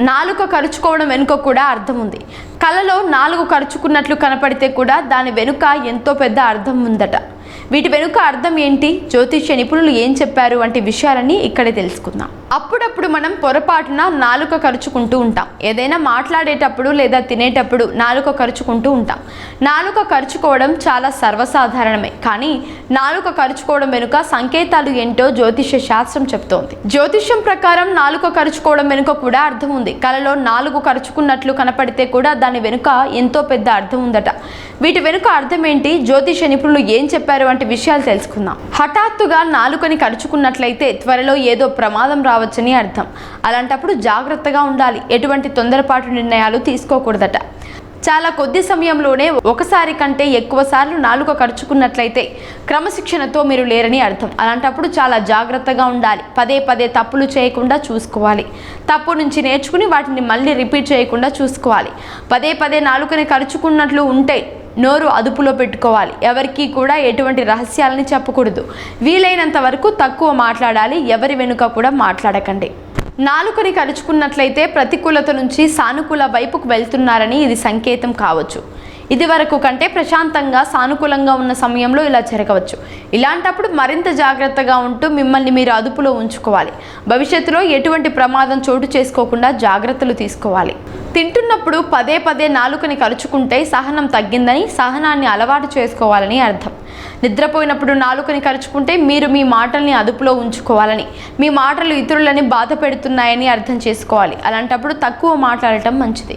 నాలుక కరుచుకోవడం వెనుక కూడా అర్థం ఉంది. కళలో నాలుగు కరుచుకున్నట్లు కనపడితే కూడా దాని వెనుక ఎంతో పెద్ద అర్థం ఉందట. వీటి వెనుక అర్థం ఏంటి? జ్యోతిష్య నిపుణులు ఏం చెప్పారు? వంటి విషయాలన్నీ ఇక్కడే తెలుసుకుందాం. అప్పుడప్పుడు మనం పొరపాటున నాలుక కరుచుకుంటూ ఉంటాం. ఏదైనా మాట్లాడేటప్పుడు లేదా తినేటప్పుడు నాలుక ఖర్చుకుంటూ ఉంటాం. నాలుక ఖర్చుకోవడం చాలా సర్వసాధారణమే. కానీ నాలుక ఖర్చుకోవడం వెనుక సంకేతాలు ఏంటో జ్యోతిష్య శాస్త్రం చెప్తోంది. జ్యోతిష్యం ప్రకారం నాలుక ఖర్చుకోవడం వెనుక కూడా అర్థం ఉంది. కలలో నాలుగు కరుచుకున్నట్లు కనపడితే కూడా దాని వెనుక ఎంతో పెద్ద అర్థం ఉందట. వీటి వెనుక అర్థం ఏంటి? జ్యోతిష నిపుణులు ఏం చెప్పారు? వంటి విషయాలు తెలుసుకుందాం. హఠాత్తుగా నాలుకని కరుచుకున్నట్లయితే త్వరలో ఏదో ప్రమాదం కావచ్చని అర్థం. అలాంటప్పుడు జాగ్రత్తగా ఉండాలి. ఎటువంటి తొందరపాటు నిర్ణయాలు తీసుకోకూడదట. చాలా కొద్ది సమయంలోనే ఒకసారి కంటే ఎక్కువ సార్లు నాలుక ఖర్చుకున్నట్లయితే క్రమశిక్షణతో మీరు లేరని అర్థం. అలాంటప్పుడు చాలా జాగ్రత్తగా ఉండాలి. పదే పదే తప్పులు చేయకుండా చూసుకోవాలి. తప్పు నుంచి నేర్చుకుని వాటిని మళ్ళీ రిపీట్ చేయకుండా చూసుకోవాలి. పదే పదే నాలుకని ఖర్చుకున్నట్లు ఉంటే నోరు అదుపులో పెట్టుకోవాలి. ఎవరికి కూడా ఎటువంటి రహస్యాలని చెప్పకూడదు. వీలైనంత వరకు తక్కువ మాట్లాడాలి. ఎవరి వెనుక కూడా మాట్లాడకండి. నాలుకని కలుచుకున్నట్లయితే ప్రతికూలత నుంచి సానుకూల వైపుకు వెళ్తున్నారని ఇది సంకేతం కావచ్చు. ఇది వరకు కంటే ప్రశాంతంగా సానుకూలంగా ఉన్న సమయంలో ఇలా జరగవచ్చు. ఇలాంటప్పుడు మరింత జాగ్రత్తగా ఉంటూ మిమ్మల్ని మీరు అదుపులో ఉంచుకోవాలి. భవిష్యత్తులో ఎటువంటి ప్రమాదం చోటు చేసుకోకుండా జాగ్రత్తలు తీసుకోవాలి. తింటున్నప్పుడు పదే పదే నాలుకని కరుచుకుంటే సహనం తగ్గిందని సహనాన్ని అలవాటు చేసుకోవాలని అర్థం. నిద్రపోయినప్పుడు నాలుకని కరుచుకుంటే మీరు మీ మాటల్ని అదుపులో ఉంచుకోవాలని మీ మాటలు ఇతరులని బాధ పెడుతున్నాయని అర్థం చేసుకోవాలి. అలాంటప్పుడు తక్కువ మాట్లాడటం మంచిది.